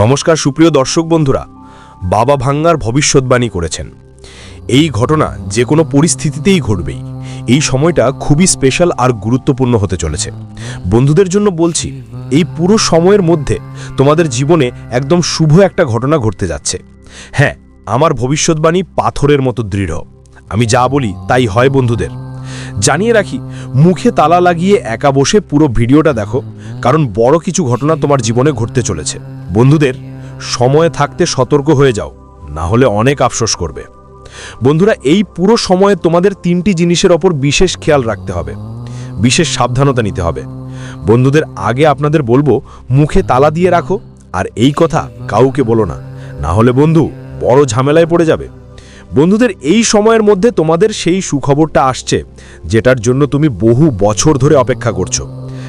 নমস্কার সুপ্রিয় দর্শক বন্ধুরা, বাবা ভাঙ্গার ভবিষ্যৎবাণী করেছেন। এই ঘটনা যে কোনো পরিস্থিতিতেই ঘটবেই। এই সময়টা খুবই স্পেশাল আর গুরুত্বপূর্ণ হতে চলেছে। বন্ধুদের জন্য বলছি, এই পুরো সময়ের মধ্যে তোমাদের জীবনে একদম শুভ একটা ঘটনা ঘটতে যাচ্ছে। হ্যাঁ আমার ভবিষ্যৎবাণী পাথরের মতো দৃঢ়। আমি যা বলি তাই হয় বন্ধুদের। জানিয়ে রাখি, মুখে তালা লাগিয়ে একা বসে পুরো ভিডিওটা দেখো, কারণ বড় কিছু ঘটনা তোমার জীবনে ঘটতে চলেছে। বন্ধুদের, সময় থাকতে সতর্ক হয়ে যাও, না হলে অনেক আফসোস করবে। বন্ধুরা, এই পুরো সময়ে তোমাদের তিনটি জিনিসের ওপর বিশেষ খেয়াল রাখতে হবে, বিশেষ সাবধানতা নিতে হবে। বন্ধুদের, আগে আপনাদের বলব, মুখে তালা দিয়ে রাখো, আর এই কথা কাউকে বলো না। না হলে বন্ধু, বড় ঝামেলায় পড়ে যাবে। বন্ধুদের এই সময়ের মধ্যে তোমাদের সেই সুখবরটা আসছে, যেটার জন্য তুমি বহু বছর ধরে অপেক্ষা করছ।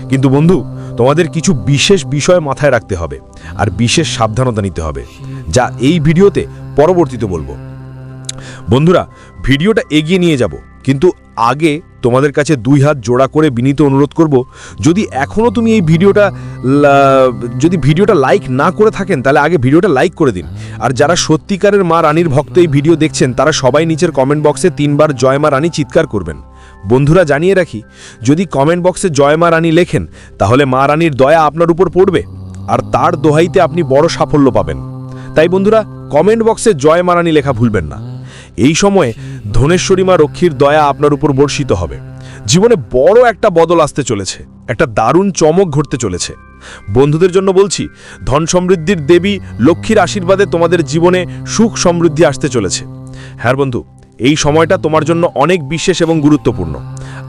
কিন্তু বন্ধু, তোমাদের কিছু বিশেষ বিষয় মাথায় রাখতে হবে আর বিশেষ সাবধানতা নিতে হবে, যা এই ভিডিওতে পরবর্তীতে বলব। বন্ধুরা, ভিডিওটা এগিয়ে নিয়ে যাব, কিন্তু আগে তোমাদের কাছে দুই হাত জোড়া করে বিনীত অনুরোধ করব, যদি এখনও তুমি এই ভিডিওটা যদি ভিডিওটা লাইক না করে থাকেন, তাহলে আগে ভিডিওটা লাইক করে দিন। আর যারা সত্যিকারের মা রানীর ভক্ত এই ভিডিও দেখছেন, তারা সবাই নিচের কমেন্ট বক্সে তিনবার জয় মা রানী চিৎকার করবেন। বন্ধুরা, জানিয়ে রাখি, যদি কমেন্ট বক্সে জয় মা রানী লেখেন, তাহলে মা রানীর দয়া আপনার উপর পড়বে, আর তার দোহাইতে আপনি বড় সাফল্য পাবেন। তাই বন্ধুরা কমেন্ট বক্সে জয় মা রানী লেখা ভুলবেন না। এই সময়ে ধনেশ্বরী মা রক্ষীর দয়া আপনার উপর বর্ষিত হবে। জীবনে বড় একটা বদল আসতে চলেছে, একটা দারুণ চমক ঘটতে চলেছে। বন্ধুদের জন্য বলছি, ধন সমৃদ্ধির দেবী লক্ষ্মীর আশীর্বাদে তোমাদের জীবনে সুখ সমৃদ্ধি আসতে চলেছে। হ্যাঁ বন্ধু, এই সময়টা তোমার জন্য অনেক বিশেষ এবং গুরুত্বপূর্ণ।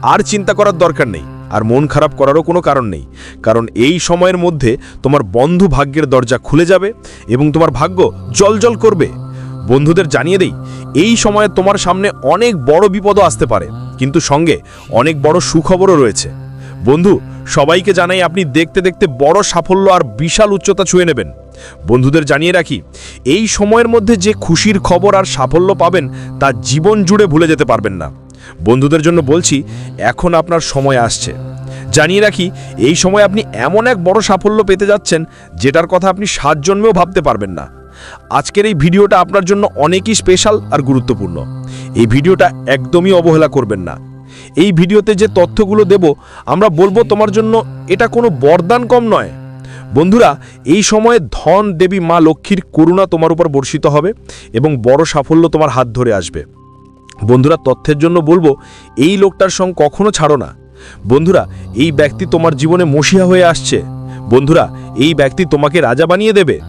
আর চিন্তা করার দরকার নেই, আর মন খারাপ করারও কোনো কারণ নেই। কারণ এই সময়ের মধ্যে তোমার বন্ধু ভাগ্যের দরজা খুলে যাবে এবং তোমার ভাগ্য জলজল করবে। বন্ধুদের জানিয়ে দেই, এই সময়ে তোমার সামনে অনেক বড় বিপদও আসতে পারে, কিন্তু সঙ্গে অনেক বড় সুখবরও রয়েছে। বন্ধু, সবাইকে জানাই আপনি দেখতে দেখতে বড় সাফল্য আর বিশাল উচ্চতা ছুঁয়ে নেবেন। বন্ধুদের জানিয়ে রাখি, এই সময়ের মধ্যে যে খুশির খবর আর সাফল্য পাবেন তা জীবন জুড়ে ভুলে যেতে পারবেন না। বন্ধুদের জন্য বলছি, এখন আপনার সময় আসছে। জানিয়ে রাখি, এই সময় আপনি এমন এক বড় সাফল্য পেতে যাচ্ছেন, যেটার কথা আপনি সাত জন্মেও ভাবতে পারবেন না। আজকের এই ভিডিওটা আপনার জন্য অনেকই স্পেশাল আর গুরুত্বপূর্ণ। এই ভিডিওটা একদমই অবহেলা করবেন না। এই ভিডিওতে যে তথ্যগুলো দেব, আমরা বলব তোমার জন্য এটা কোনো বরদান কম নয়। বন্ধুরা, এই সময়ে ধন দেবী মা লক্ষ্মীর করুণা তোমার উপর বর্ষিত হবে এবং বড় সাফল্য তোমার হাত ধরে আসবে। বন্ধুরা, তথ্যের জন্য বলব, এই লোকটার সঙ্গ কখনো ছাড়ো না। বন্ধুরা, এই ব্যক্তি তোমার জীবনে মসিয়া হয়ে আসছে। বন্ধুরা, এই ব্যক্তি তোমাকে রাজা বানিয়ে দেবে।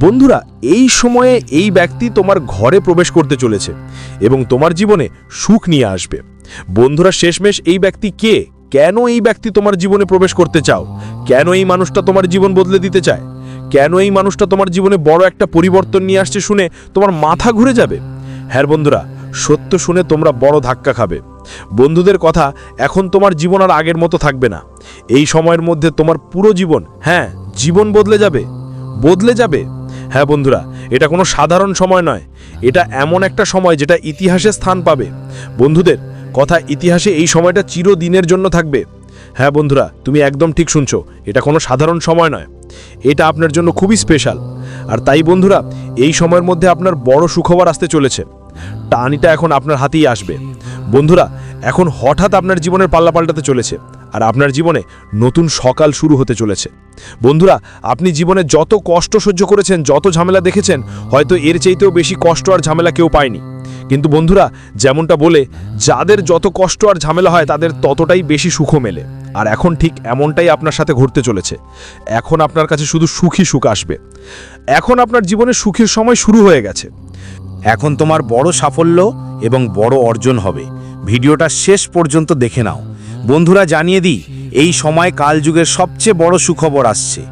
বন্ধুরা, এই সময়ে এই ব্যক্তি তোমার ঘরে প্রবেশ করতে চলেছে এবং তোমার জীবনে সুখ নিয়ে আসবে। বন্ধুরা, শেষমেশ এই ব্যক্তি কে? কেন এই ব্যক্তি তোমার জীবনে প্রবেশ করতে চাও? কেন এই মানুষটা তোমার জীবন বদলে দিতে চায়? কেন এই মানুষটা তোমার জীবনে বড় একটা পরিবর্তন নিয়ে আসছে শুনে তোমার মাথা ঘুরে যাবে? হ্যাঁ বন্ধুরা, সত্য শুনে তোমরা বড় ধাক্কা খাবে। বন্ধুদের কথা এখন তোমার জীবন আর আগের মতো থাকবে না। এই সময়ের মধ্যে তোমার পুরো জীবন হ্যাঁ জীবন বদলে যাবে। বদলে যাবে। হ্যাঁ বন্ধুরা, এটা কোনো সাধারণ সময় নয়। এটা এমন একটা সময় যেটা ইতিহাসে স্থান পাবে। বন্ধুদের, কথা ইতিহাসে এই সময়টা চিরদিনের জন্য থাকবে। হ্যাঁ বন্ধুরা, তুমি একদম ঠিক শুনছো, এটা কোনো সাধারণ সময় নয়। এটা আপনার জন্য খুবই স্পেশাল আর তাই বন্ধুরা, এই সময়ের মধ্যে আপনার বড় সুখবর আসতে চলেছে। টানিটা এখন আপনার হাতেই আসবে। বন্ধুরা, এখন হঠাৎ আপনার জীবনের পাল্লা পাল্টাতে চলেছে। আর আপনার জীবনে নতুন সকাল শুরু হতে চলেছে। বন্ধুরা, আপনি জীবনে যত কষ্ট সহ্য করেছেন, যত ঝামেলা দেখেছেন, হয়তো এর চাইতেও বেশি কষ্ট আর ঝামেলা কেউ পায়নি। কিন্তু বন্ধুরা, যেমনটা বলে, যাদের যত কষ্ট আর ঝামেলা হয়, তাদের ততটাই বেশি সুখ মেলে। আর এখন ঠিক এমনটাই আপনার সাথে ঘটতে চলেছে। এখন আপনার কাছে শুধু সুখী সুখ আসবে। এখন আপনার জীবনে সুখের সময় শুরু হয়ে গেছে। এখন তোমার বড় সাফল্য এবং বড় অর্জন হবে। ভিডিওটা শেষ পর্যন্ত দেখে নাও। বন্ধুরা জানিয়ে দিই, এই সময় কালযুগের সবচেয়ে বড় সুখবর আসছে।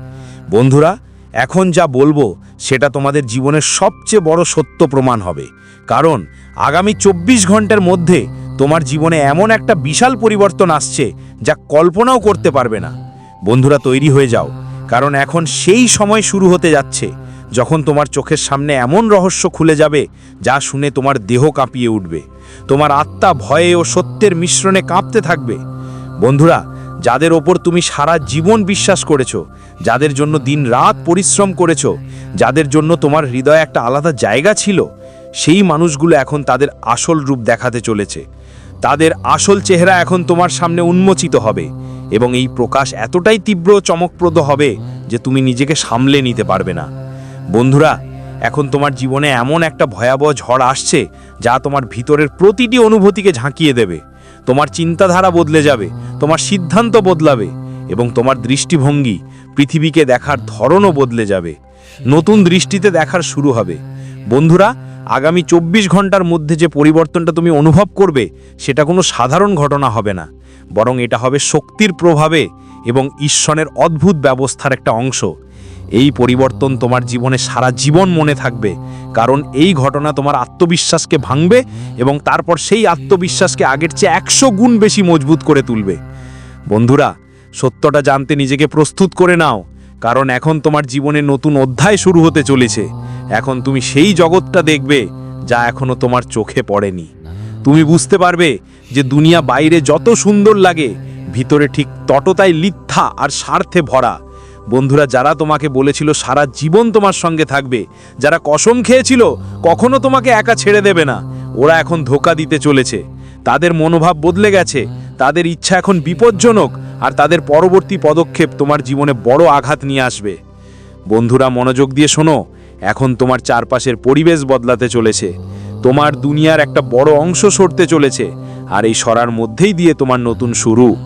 বন্ধুরা, এখন যা বলব, সেটা তোমাদের জীবনের সবচেয়ে বড় সত্য প্রমাণ হবে। কারণ, আগামী চব্বিশ ঘণ্টার মধ্যে তোমার জীবনে এমন একটা বিশাল পরিবর্তন আসছে, যা কল্পনাও করতে পারবে না। বন্ধুরা, তৈরি হয়ে যাও। কারণ এখন সেই সময় শুরু হতে যাচ্ছে, যখন তোমার চোখের সামনে এমন রহস্য খুলে যাবে, যা শুনে তোমার দেহ কাঁপিয়ে উঠবে। তোমার আত্মা ভয়ে ও সত্যের মিশ্রণে কাঁপতে থাকবে। বন্ধুরা, যাদের ওপর তুমি সারা জীবন বিশ্বাস করেছ, যাদের জন্য দিন রাত পরিশ্রম করেছ, যাদের জন্য তোমার হৃদয়ে একটা আলাদা জায়গা ছিল, সেই মানুষগুলো এখন তাদের আসল রূপ দেখাতে চলেছে। তাদের আসল চেহারা এখন তোমার সামনে উন্মোচিত হবে এবং এই প্রকাশ এতটাই তীব্র চমকপ্রদ হবে যে তুমি নিজেকে সামলে নিতে পারবে না। বন্ধুরা, এখন তোমার জীবনে এমন একটা ভয়াবহ ঝড় আসছে যা তোমার ভিতরের প্রতিটি অনুভূতিকে ঝাঁকিয়ে দেবে। তোমার চিন্তাধারা বদলে যাবে, তোমার সিদ্ধান্ত বদলাবে এবং তোমার দৃষ্টিভঙ্গি পৃথিবীকে দেখার ধরনও বদলে যাবে। নতুন দৃষ্টিতে দেখার শুরু হবে। বন্ধুরা, আগামী চব্বিশ ঘণ্টার মধ্যে যে পরিবর্তনটা তুমি অনুভব করবে, সেটা কোনো সাধারণ ঘটনা হবে না। বরং এটা হবে শক্তির প্রভাবে এবং ঈশ্বরের অদ্ভুত ব্যবস্থার একটা অংশ। এই পরিবর্তন তোমার জীবনে সারা জীবন মনে থাকবে, কারণ এই ঘটনা তোমার আত্মবিশ্বাসকে ভাঙবে এবং তারপর সেই আত্মবিশ্বাসকে আগের চেয়ে একশো গুণ বেশি মজবুত করে তুলবে। বন্ধুরা, সত্যটা জানতে নিজেকে প্রস্তুত করে নাও, কারণ এখন তোমার জীবনে নতুন অধ্যায় শুরু হতে চলেছে। এখন তুমি সেই জগৎটা দেখবে যা এখনও তোমার চোখে পড়েনি। তুমি বুঝতে পারবে যে দুনিয়া বাইরে যত সুন্দর লাগে, ভিতরে ঠিক ততটাই লিথ্যা আর স্বার্থে ভরা। বন্ধুরা, যারা তোমাকে বলেছিল সারা জীবন তোমার সঙ্গে থাকবে, যারা কসম খেয়েছিল, কখনো তোমাকে একা ছেড়ে দেবে না। ওরা এখন ধোকা দিতে চলেছে। তাদের মনোভাব বদলে গেছে। তাদের ইচ্ছা এখন বিপজ্জনক, আর তাদের পরবর্তী পদক্ষেপ তোমার জীবনে বড় আঘাত নিয়ে আসবে। বন্ধুরা, মনোযোগ দিয়ে শোনো, এখন তোমার চারপাশের পরিবেশ বদলাতে চলেছে। তোমার দুনিয়ার একটা বড় অংশ সরতে চলেছে, আর এই সরার মধ্যেই দিয়ে তোমার নতুন শুরু।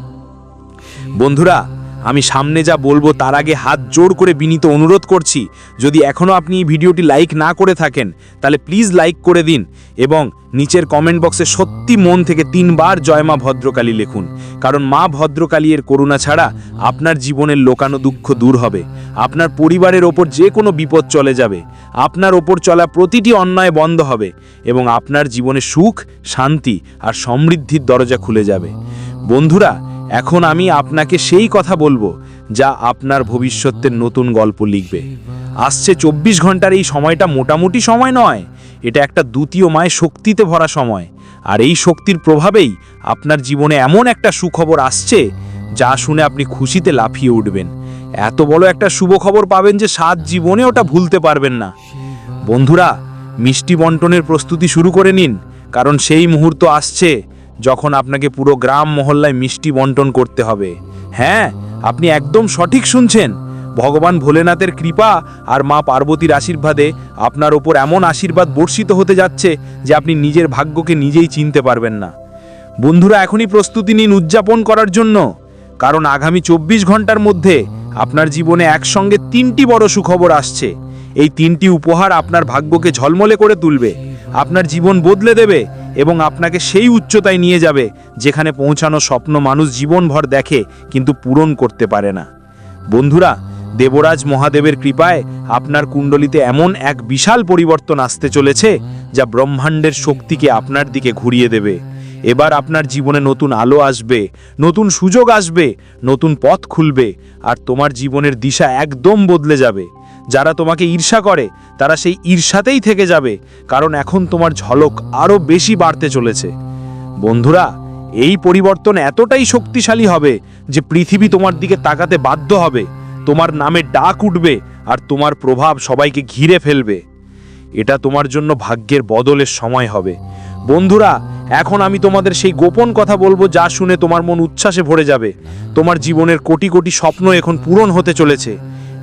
বন্ধুরা আমি সামনে যা বলব তার আগে হাত জোর করে বিনীত অনুরোধ করছি, যদি এখনও আপনি এই ভিডিওটি লাইক না করে থাকেন, তাহলে প্লিজ লাইক করে দিন এবং নিচের কমেন্ট বক্সে সত্যি মন থেকে তিনবার জয় মা ভদ্রকালী লিখুন, কারণ মা ভদ্রকালী এর করুণা ছাড়া আপনার জীবনের লোকানো দুঃখ দূর হবে, আপনার পরিবারের ওপর যে কোনো বিপদ চলে যাবে, আপনার ওপর চলা প্রতিটি অন্যায় বন্ধ হবে এবং আপনার জীবনে সুখ, শান্তি আর সমৃদ্ধির দরজা খুলে যাবে। বন্ধুরা এখন আমি আপনাকে সেই কথা বলব যা আপনার ভবিষ্যতের নতুন গল্প লিখবে। আসছে চব্বিশ ঘণ্টার এই সময়টা মোটামুটি সময় নয়। এটা একটা দ্বিতীয় মায় শক্তিতে ভরা সময়। আর এই শক্তির প্রভাবেই আপনার জীবনে এমন একটা সুখবর আসছে যা শুনে আপনি খুশিতে লাফিয়ে উঠবেন। এত বড় একটা শুভ খবর পাবেন যে সাত জীবনে ওটা ভুলতে পারবেন না। বন্ধুরা, মিষ্টি বন্টনের প্রস্তুতি শুরু করে নিন, কারণ সেই মুহূর্ত আসছে। যখন আপনাকে পুরো গ্রাম মহল্লায় মিষ্টি বন্টন করতে হবে। হ্যাঁ আপনি একদম সঠিক শুনছেন। ভগবান ভোলেনাথের কৃপা আর মা পার্বতীর আশীর্বাদে আপনার ওপর এমন আশীর্বাদ বর্ষিত হতে যাচ্ছে যে আপনি নিজের ভাগ্যকে নিজেই চিনতে পারবেন না। বন্ধুরা, এখনই প্রস্তুতি নিন উদযাপন করার জন্য। কারণ আগামী চব্বিশ ঘণ্টার মধ্যে আপনার জীবনে একসঙ্গে তিনটি বড় সুখবর আসছে। এই তিনটি উপহার আপনার ভাগ্যকে ঝলমলে করে তুলবে। আপনার জীবন বদলে দেবে। এবং আপনাকে সেই উচ্চতায় নিয়ে যাবে, যেখানে পৌঁছানো স্বপ্ন মানুষ জীবনভর দেখে, কিন্তু পূরণ করতে পারে না। বন্ধুরা, দেবরাজ মহাদেবের কৃপায় আপনার কুণ্ডলিতে এমন এক বিশাল পরিবর্তন আসতে চলেছে, যা ব্রহ্মাণ্ডের শক্তিকে আপনার দিকে ঘুরিয়ে দেবে। এবার আপনার জীবনে নতুন আলো আসবে, নতুন সুযোগ আসবে, নতুন পথ খুলবে, আর তোমার জীবনের দিশা একদম বদলে যাবে। যারা তোমাকে ঈর্ষা করে, তারা সেই ঈর্ষাতেই থেকে যাবে, কারণ এখন তোমার ঝলক আরও বেশি বাড়তে চলেছে। বন্ধুরা, এই পরিবর্তন এতটাই শক্তিশালী হবে যে পৃথিবী তোমার দিকে তাকাতে বাধ্য হবে। তোমার নামে ডাক উঠবে আর তোমার প্রভাব সবাইকে ঘিরে ফেলবে। এটা তোমার জন্য ভাগ্যের বদলের সময় হবে। বন্ধুরা, এখন আমি তোমাদের সেই গোপন কথা বলব যা শুনে তোমার মন উচ্ছ্বাসে ভরে যাবে। তোমার জীবনের কোটি কোটি স্বপ্ন এখন পূরণ হতে চলেছে।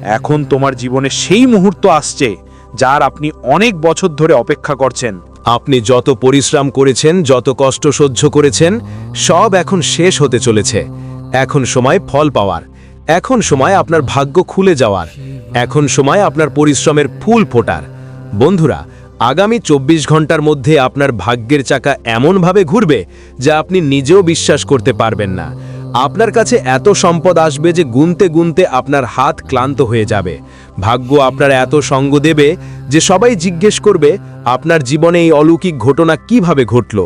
এখন তোমার জীবনে সেই মুহূর্ত আসছে যার আপনি অনেক বছর ধরে অপেক্ষা করছেন। আপনি যত পরিশ্রম করেছেন, যত কষ্ট সহ্য করেছেন, সব এখন শেষ হতে চলেছে। এখন সময় ফল পাওয়ার। এখন সময় আপনার ভাগ্য খুলে যাওয়ার। এখন সময় আপনার পরিশ্রমের ফুল ফোটার। বন্ধুরা, আগামী চব্বিশ ঘণ্টার মধ্যে আপনার ভাগ্যের চাকা এমনভাবে ঘুরবে যা আপনি নিজেও বিশ্বাস করতে পারবেন না। আপনার কাছে এত সম্পদ আসবে যে গুনতে গুনতে আপনার হাত ক্লান্ত হয়ে যাবে। ভাগ্য আপনার এত সঙ্গ দেবে যে সবাই জিজ্ঞেস করবে, আপনার জীবনে এই অলৌকিক ঘটনা কীভাবে ঘটল?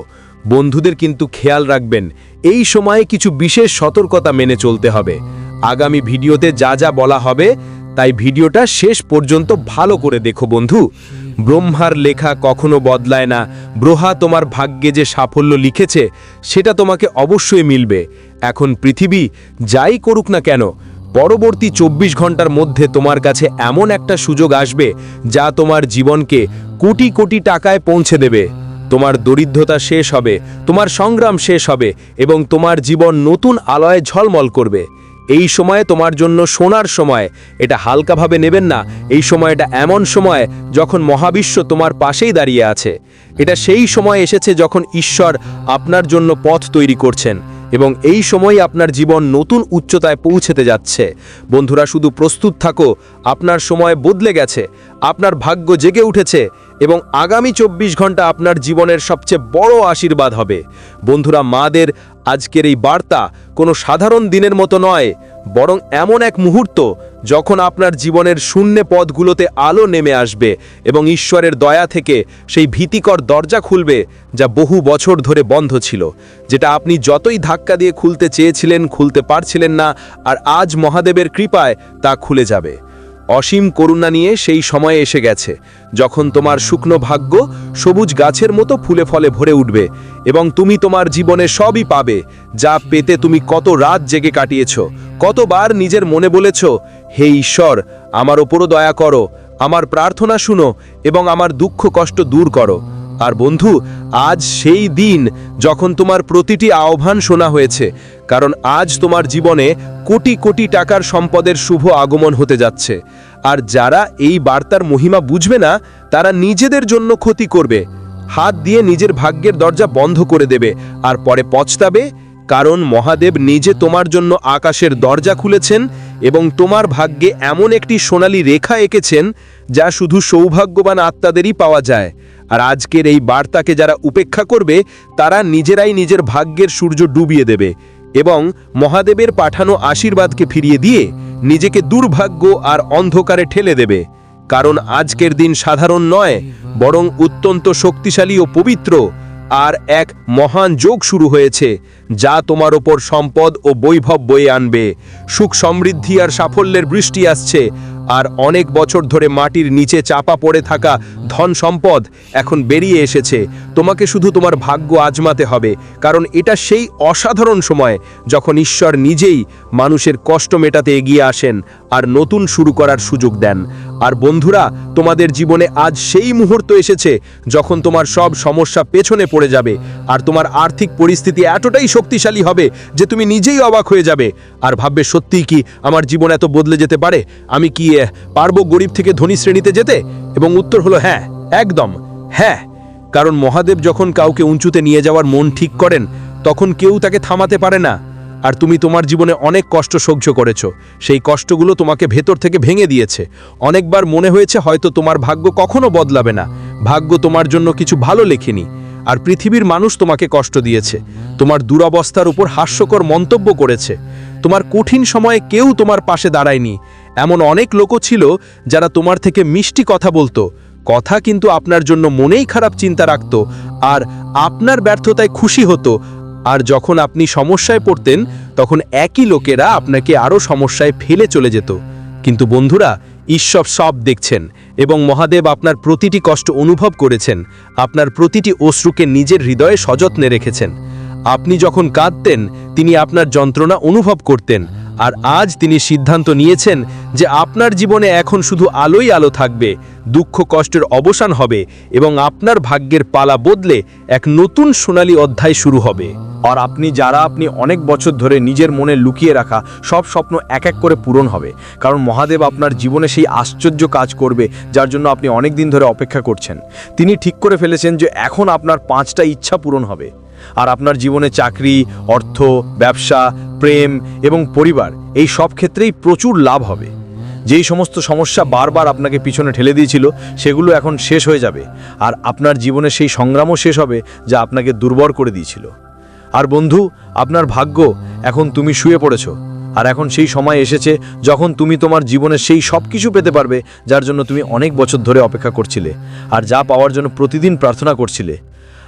বন্ধুদের কিন্তু খেয়াল রাখবেন, এই সময়ে কিছু বিশেষ সতর্কতা মেনে চলতে হবে। আগামী ভিডিওতে যা যা বলা হবে তাই ভিডিওটা শেষ পর্যন্ত ভালো করে দেখো বন্ধু। ব্রহ্মার লেখা কখনো বদলায় না। ব্রহা তোমার ভাগ্যে যে সাফল্য লিখেছে, সেটা তোমাকে অবশ্যই মিলবে। এখন পৃথিবী যাই করুক না কেন, পরবর্তী চব্বিশ ঘণ্টার মধ্যে তোমার কাছে এমন একটা সুযোগ আসবে, যা তোমার জীবনকে কোটি কোটি টাকায় পৌঁছে দেবে। তোমার দরিদ্রতা শেষ হবে, তোমার সংগ্রাম শেষ হবে, এবং তোমার জীবন নতুন আলয়ে ঝলমল করবে। এই সময়ে তোমার জন্য সোনার সময়। এটা হালকাভাবে নেবেন না। এই সময় এটা এমন সময় যখন মহাবিশ্ব তোমার পাশেই দাঁড়িয়ে আছে। এটা সেই সময় এসেছে যখন ঈশ্বর আপনার জন্য পথ তৈরি করছেন এবং এই সময় আপনার জীবন নতুন উচ্চতায় পৌঁছেতে যাচ্ছে। বন্ধুরা, শুধু প্রস্তুত থাকো। আপনার সময় বদলে গেছে। আপনার ভাগ্য জেগে উঠেছে এবং আগামী চব্বিশ ঘণ্টা আপনার জীবনের সবচেয়ে বড় আশীর্বাদ হবে। বন্ধুরা, মাদের আজকের এই বার্তা কোনো সাধারণ দিনের মতো নয়, বরং এমন এক মুহূর্ত যখন আপনার জীবনের শূন্য পথগুলোতে আলো নেমে আসবে এবং ঈশ্বরের দয়া থেকে সেই ভীতিকর দরজা খুলবে যা বহু বছর ধরে বন্ধ ছিল, যেটা আপনি যতই ধাক্কা দিয়ে খুলতে চেয়েছিলেন, খুলতে পারছিলেন না, আর আজ মহাদেবের কৃপায় তা খুলে যাবে। অসীম করুণা নিয়ে সেই সময়ে এসে গেছে, যখন তোমার শুকনো ভাগ্য সবুজ গাছের মতো ফুলে ফলে ভরে উঠবে এবং তুমি তোমার জীবনে সবই পাবে, যা পেতে তুমি কত রাত জেগে কাটিয়েছ, কতবার নিজের মনে বলেছ, হে ঈশ্বর, আমার ওপরও দয়া করো, আমার প্রার্থনা শুনো এবং আমার দুঃখ কষ্ট দূর করো। আর বন্ধু, আজ সেই দিন যখন তোমার প্রতিটি আহ্বান শোনা হয়েছে, কারণ আজ তোমার জীবনে কোটি কোটি টাকার সম্পদের শুভ আগমন হতে যাচ্ছে। আর যারা এই বার্তার মহিমা বুঝবে না, তারা নিজেদের জন্য ক্ষতি করবে। হাত দিয়ে নিজের ভাগ্যের দরজা বন্ধ করে দেবে আর পরে পচতাবে, কারণ মহাদেব নিজে তোমার জন্য আকাশের দরজা খুলেছেন এবং তোমার ভাগ্যে এমন একটি সোনালী রেখা এঁকেছেন যা শুধু সৌভাগ্যবান আত্মাদেরই পাওয়া যায়। আর আজকের এই বার্তাকে যারা উপেক্ষা করবে, তারা নিজেরাই নিজের ভাগ্যের সূর্য ডুবিয়ে দেবে এবং মহাদেবের পাঠানো আশীর্বাদকে ফিরিয়ে দিয়ে নিজেকে দুর্ভাগ্য আর অন্ধকারে ঠেলে দেবে। কারণ আজকের দিন সাধারণ নয়, বরং অত্যন্ত শক্তিশালী ও পবিত্র আর এক মহান যোগ শুরু হয়েছে, যা তোমার ওপর সম্পদ ও বৈভব বয়ে আনবে। সুখ সমৃদ্ধি আর সাফল্যের বৃষ্টি আসছে, আর অনেক বছর ধরে মাটির নিচে চাপা পড়ে থাকা ধন সম্পদ এখন বেরিয়ে এসেছে। তোমাকে শুধু তোমার ভাগ্য আজমাতে হবে, কারণ এটা সেই অসাধারণ সময় যখন ঈশ্বর নিজেই মানুষের কষ্ট মেটাতে এগিয়ে আসেন আর নতুন শুরু করার সুযোগ দেন। আর বন্ধুরা, তোমাদের জীবনে আজ সেই মুহূর্ত এসেছে যখন তোমার সব সমস্যা পেছনে পড়ে যাবে আর তোমার আর্থিক পরিস্থিতি এতটাই শক্তিশালী হবে যে তুমি নিজেই অবাক হয়ে যাবে। আর ভাববে, সত্যিই কি আমার জীবন এত বদলে যেতে পারে? আমি কি পারব গরিব থেকে ধনী শ্রেণীতে যেতে? এবং উত্তর হলো হ্যাঁ একদম হ্যাঁ। কারণ মহাদেব যখন কাউকে উঁচুতে নিয়ে যাওয়ার মন ঠিক করেন, তখন কেউ তাকে থামাতে পারে না। আর তুমি তোমার জীবনে অনেক কষ্ট সহ্য করেছ। সেই কষ্টগুলো তোমাকে ভেতর থেকে ভেঙে দিয়েছে। অনেকবার মনে হয়েছে হয়তো তোমার ভাগ্য কখনো বদলাবে না। ভাগ্য তোমার জন্য কিছু ভালো লেখেনি। আর পৃথিবীর মানুষ তোমাকে কষ্ট দিয়েছে। তোমার দুরবস্থার উপর হাস্যকর মন্তব্য করেছে। তোমার কঠিন সময়ে কেউ তোমার পাশে দাঁড়ায়নি। এমন অনেক লোকও ছিল যারা তোমার থেকে মিষ্টি কথা বলতো। কথা কিন্তু আপনার জন্য মনেই খারাপ চিন্তা রাখত। আর আপনার ব্যর্থতায় খুশি হতো। আর যখন আপনি সমস্যায় পড়তেন, তখন একই লোকেরা আপনাকে আরও সমস্যায় ফেলে চলে যেত। কিন্তু বন্ধুরা, ঈশ্বর সব দেখছেন এবং মহাদেব আপনার প্রতিটি কষ্ট অনুভব করেছেন, আপনার প্রতিটি অশ্রুকে নিজের হৃদয়ে সযত্নে রেখেছেন। আপনি যখন কাঁদতেন, তিনি আপনার যন্ত্রণা অনুভব করতেন, আর আজ তিনি সিদ্ধান্ত নিয়েছেন যে আপনার জীবনে এখন শুধু আলোই আলো থাকবে, দুঃখ কষ্টের অবসান হবে এবং আপনার ভাগ্যের পালা বদলে এক নতুন সোনালী অধ্যায় শুরু হবে। আর আপনি যারা আপনি অনেক বছর ধরে নিজের মনে লুকিয়ে রাখা সব স্বপ্ন এক এক করে পূরণ হবে। কারণ মহাদেব আপনার জীবনে সেই আশ্চর্য কাজ করবে যার জন্য আপনি অনেক দিন ধরে অপেক্ষা করছেন। তিনি ঠিক করে ফেলেছেন যে এখন আপনার পাঁচটা ইচ্ছা পূরণ হবে। আর আপনার জীবনে চাকরি, অর্থ, ব্যবসা, প্রেম এবং পরিবার এই সব ক্ষেত্রেই প্রচুর লাভ হবে। যেই সমস্ত সমস্যা বারবার আপনাকে পিছনে ঠেলে দিয়েছিল, সেগুলো এখন শেষ হয়ে যাবে। আর আপনার জীবনে সেই সংগ্রামও শেষ হবে যা আপনাকে দুর্বল করে দিয়েছিল। আর বন্ধু, আপনার ভাগ্য, এখন তুমি শুয়ে পড়েছ। আর এখন সেই সময় এসেছে যখন তুমি তোমার জীবনের সেই সব কিছু পেতে পারবে, যার জন্য তুমি অনেক বছর ধরে অপেক্ষা করছিলে। আর যা পাওয়ার জন্য প্রতিদিন প্রার্থনা করছিলে।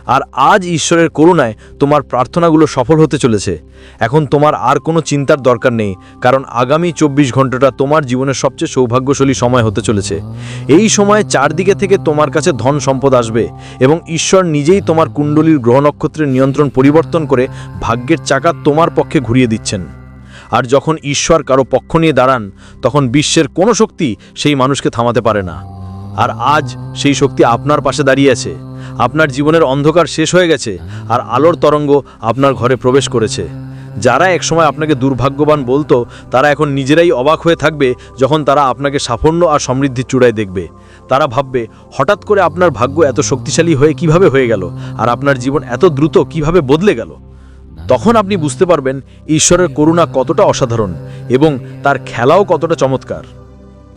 আর আজ ঈশ্বরের করুণায় তোমার প্রার্থনাগুলো সফল হতে চলেছে। এখন তোমার আর কোনো চিন্তার দরকার নেই, কারণ আগামী চব্বিশ ঘন্টাটা তোমার জীবনের সবচেয়ে সৌভাগ্যশালী সময় হতে চলেছে। এই সময়ে চারদিকে থেকে তোমার কাছে ধন সম্পদ আসবে এবং ঈশ্বর নিজেই তোমার কুণ্ডলীর গ্রহ নক্ষত্রের নিয়ন্ত্রণ পরিবর্তন করে ভাগ্যের চাকা তোমার পক্ষে ঘুরিয়ে দিচ্ছেন। আর যখন ঈশ্বর কারও পক্ষ নিয়ে দাঁড়ান, তখন বিশ্বের কোনো শক্তি সেই মানুষকে থামাতে পারে না। আর আজ সেই শক্তি আপনার পাশে দাঁড়িয়ে আছে। আপনার জীবনের অন্ধকার শেষ হয়ে গেছে আর আলোর তরঙ্গ আপনার ঘরে প্রবেশ করেছে। যারা একসময় আপনাকে দুর্ভাগ্যবান বলতো, তারা এখন নিজেরাই অবাক হয়ে থাকবে যখন তারা আপনাকে সাফল্য আর সমৃদ্ধির চূড়ায় দেখবে। তারা ভাববে, হঠাৎ করে আপনার ভাগ্য এত শক্তিশালী হয়ে কীভাবে হয়ে গেল? আর আপনার জীবন এত দ্রুত কীভাবে বদলে গেল? তখন আপনি বুঝতে পারবেন, ঈশ্বরের করুণা কতটা অসাধারণ এবং তার খেলাও কতটা চমৎকার।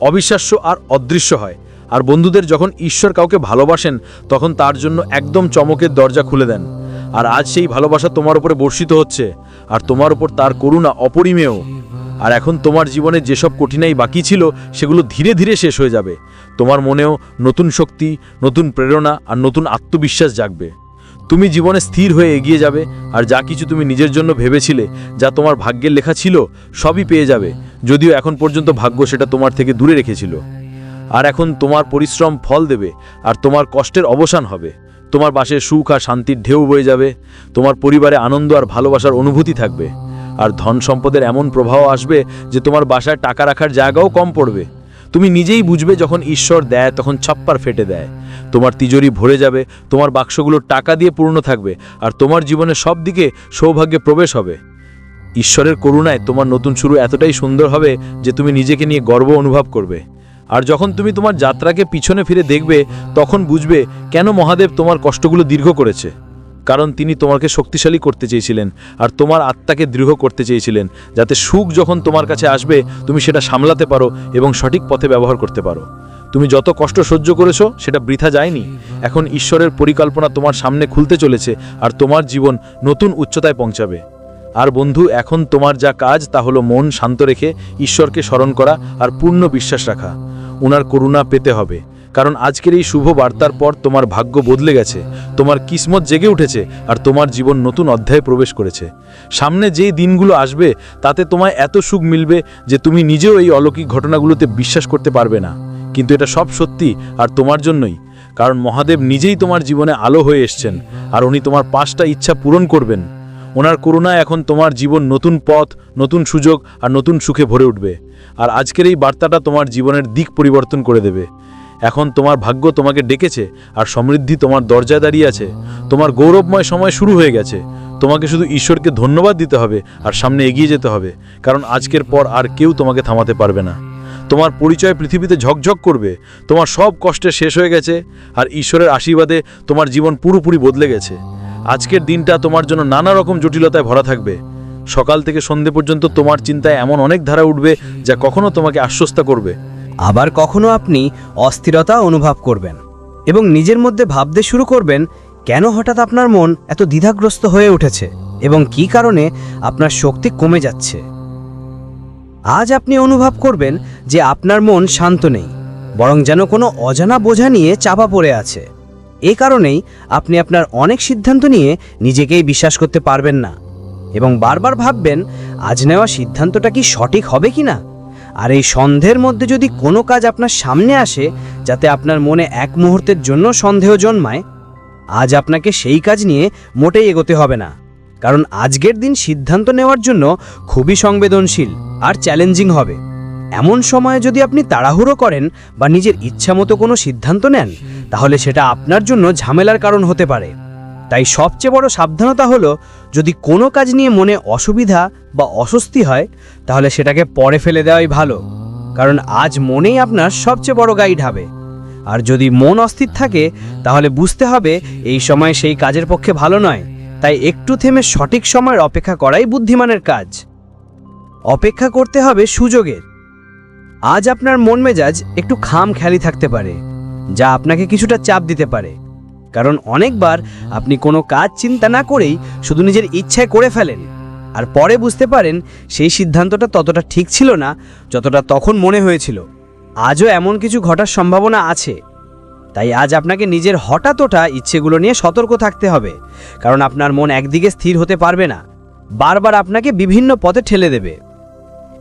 অবিশ্বাস্য আর অদৃশ্য হয়। আর বন্ধুদের যখন ঈশ্বর কাউকে ভালোবাসেন, তখন তার জন্য একদম চমকের দরজা খুলে দেন। আর আজ সেই ভালোবাসা তোমার উপরে বর্ষিত হচ্ছে, আর তোমার উপর তার করুণা অপরিমেয়। আর এখন তোমার জীবনে যেসব কঠিনাই বাকি ছিল, সেগুলো ধীরে ধীরে শেষ হয়ে যাবে। তোমার মনেও নতুন শক্তি, নতুন প্রেরণা আর নতুন আত্মবিশ্বাস জাগবে। তুমি জীবনে স্থির হয়ে এগিয়ে যাবে, আর যা কিছু তুমি নিজের জন্য ভেবেছিলে, যা তোমার ভাগ্যের লেখা ছিল, সবই পেয়ে যাবে। যদিও এখন পর্যন্ত ভাগ্য সেটা তোমার থেকে দূরে রেখেছিল। আর এখন তোমার পরিশ্রম ফল দেবে, আর তোমার কষ্টের অবসান হবে। তোমার বাসে সুখ আর শান্তির ঢেউ বয়ে যাবে, তোমার পরিবারে আনন্দ আর ভালোবাসার অনুভূতি থাকবে, আর ধন সম্পদের এমন প্রভাব আসবে যে তোমার বাসায় টাকা রাখার জায়গাও কম পড়বে। তুমি নিজেই বুঝবে যখন ঈশ্বর দেয় তখন ছাপ্পার ফেটে দেয়। তোমার তিজোরি ভরে যাবে, তোমার বাক্সগুলো টাকা দিয়ে পূর্ণ থাকবে, আর তোমার জীবনের সব দিকে সৌভাগ্যে প্রবেশ হবে। ঈশ্বরের করুণায় তোমার নতুন শুরু এতটাই সুন্দর হবে যে তুমি নিজেকে নিয়ে গর্ব অনুভব করবে। আর যখন তুমি তোমার যাত্রাকে পিছনে ফিরে দেখবে, তখন বুঝবে কেন মহাদেব তোমার কষ্টগুলো দীর্ঘ করেছে। কারণ তিনি তোমাকে শক্তিশালী করতে চেয়েছিলেন আর তোমার আত্মাকে দৃঢ় করতে চেয়েছিলেন, যাতে সুখ যখন তোমার কাছে আসবে, তুমি সেটা সামলাতে পারো এবং সঠিক পথে ব্যবহার করতে পারো। তুমি যত কষ্ট সহ্য করেছ, সেটা বৃথা যায়নি। এখন ঈশ্বরের পরিকল্পনা তোমার সামনে খুলতে চলেছে আর তোমার জীবন নতুন উচ্চতায় পৌঁছাবে। আর বন্ধু, এখন তোমার যা কাজ, তা হলো মন শান্ত রেখে ঈশ্বরকে স্মরণ করা আর পূর্ণ বিশ্বাস রাখা। উনার করুণা পেতে হবে। কারণ আজকের এই শুভ বার্তার পর তোমার ভাগ্য বদলে গেছে, তোমার কিসমত জেগে উঠেছে আর তোমার জীবন নতুন অধ্যায়ে প্রবেশ করেছে। সামনে যেই দিনগুলো আসবে, তাতে তোমায় এত সুখ মিলবে যে তুমি নিজেও এই অলৌকিক ঘটনাগুলোতে বিশ্বাস করতে পারবে না। কিন্তু এটা সব সত্যি আর তোমার জন্যই। কারণ মহাদেব নিজেই তোমার জীবনে আলো হয়ে এসছেন আর উনি তোমার পাঁচটা ইচ্ছা পূরণ করবেন। ওনার করুণায় এখন তোমার জীবন নতুন পথ, নতুন সুযোগ আর নতুন সুখে ভরে উঠবে। আর আজকের এই বার্তাটা তোমার জীবনের দিক পরিবর্তন করে দেবে। এখন তোমার ভাগ্য তোমাকে ডেকেছে আর সমৃদ্ধি তোমার দরজায় দাঁড়িয়ে আছে। তোমার গৌরবময় সময় শুরু হয়ে গেছে। তোমাকে শুধু ঈশ্বরকে ধন্যবাদ দিতে হবে আর সামনে এগিয়ে যেতে হবে। কারণ আজকের পর আর কেউ তোমাকে থামাতে পারবে না। তোমার পরিচয় পৃথিবীতে ঝকঝক করবে। তোমার সব কষ্টে শেষ হয়ে গেছে। আর ঈশ্বরের আশীর্বাদে তোমার জীবন পুরোপুরি বদলে গেছে। আজকের দিনটা তোমার জন্য নানা রকম জটিলতায় ভরা থাকবে। সকাল থেকে সন্ধে পর্যন্ত তোমার চিন্তায় এমন অনেক ধারা উঠবে যা কখনো তোমাকে আশ্বস্ত করবে। আবার কখনো আপনি অস্থিরতা অনুভব করবেন এবং নিজের মধ্যে ভাবতে শুরু করবেন, কেন হঠাৎ আপনার মন এত দ্বিধাগ্রস্ত হয়ে উঠেছে এবং কী কারণে আপনার শক্তি কমে যাচ্ছে? আজ আপনি অনুভব করবেন যে আপনার মন শান্ত নেই, বরং যেন কোনো অজানা বোঝা নিয়ে চাপা পড়ে আছে। এই কারণেই আপনি আপনার অনেক সিদ্ধান্ত নিয়ে নিজেকেই বিশ্বাস করতে পারবেন না। এবং বারবার ভাববেন, আজ নেওয়া সিদ্ধান্তটা কি সঠিক হবে কি না? আর এই সন্দেহের মধ্যে যদি কোনো কাজ আপনার সামনে আসে, যাতে আপনার মনে এক মুহূর্তের জন্য সন্দেহ জন্মায়, আজ আপনাকে সেই কাজ নিয়ে মোটেই এগোতে হবে না। কারণ আজকের দিন সিদ্ধান্ত নেওয়ার জন্য খুবই সংবেদনশীল আর চ্যালেঞ্জিং হবে। এমন সময়ে যদি আপনি তাড়াহুড়ো করেন বা নিজের ইচ্ছামতো কোনো সিদ্ধান্ত নেন, তাহলে সেটা আপনার জন্য ঝামেলার কারণ হতে পারে। তাই সবচেয়ে বড় সাবধানতা হলো, যদি কোনো কাজ নিয়ে মনে অসুবিধা বা অস্বস্তি হয়, তাহলে সেটাকে পরে ফেলে দেওয়াই ভালো। কারণ আজ মনেই আপনার সবচেয়ে বড় গাইড হবে। আর যদি মন অস্থির থাকে, তাহলে বুঝতে হবে এই সময় সেই কাজের পক্ষে ভালো নয়। তাই একটু থেমে সঠিক সময়ের অপেক্ষা করাই বুদ্ধিমানের কাজ। অপেক্ষা করতে হবে সুযোগের। আজ আপনার মন মেজাজ একটু খাম খেয়ালি থাকতে পারে, যা আপনাকে কিছুটা চাপ দিতে পারে। কারণ অনেকবার আপনি কোনো কাজ চিন্তা না করেই শুধু নিজের ইচ্ছায় করে ফেলেন, আর পরে বুঝতে পারেন সেই সিদ্ধান্তটা ততটা ঠিক ছিল না, যতটা তখন মনে হয়েছিল। আজও এমন কিছু ঘটার সম্ভাবনা আছে। তাই আজ আপনাকে নিজের হঠাৎ ওঠা ইচ্ছেগুলো নিয়ে সতর্ক থাকতে হবে, কারণ আপনার মন একদিকে স্থির হতে পারবে না, বারবার আপনাকে বিভিন্ন পথে ঠেলে দেবে।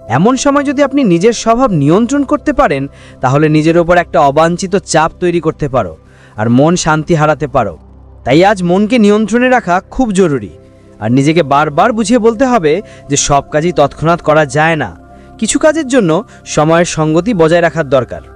এমন সময় যদি আপনি নিজের স্বভাব নিয়ন্ত্রণ করতে পারেন, তাহলে নিজের ওপর একটা অবাঞ্ছিত চাপ তৈরি করতে পারো আর মন শান্তি হারাতে পারো। তাই আজ মনকে নিয়ন্ত্রণে রাখা খুব জরুরি। আর নিজেকে বারবার বুঝিয়ে বলতে হবে যে সব কাজই তৎক্ষণাৎ করা যায় না। কিছু কাজের জন্য সময়ের সঙ্গতি বজায় রাখার দরকার।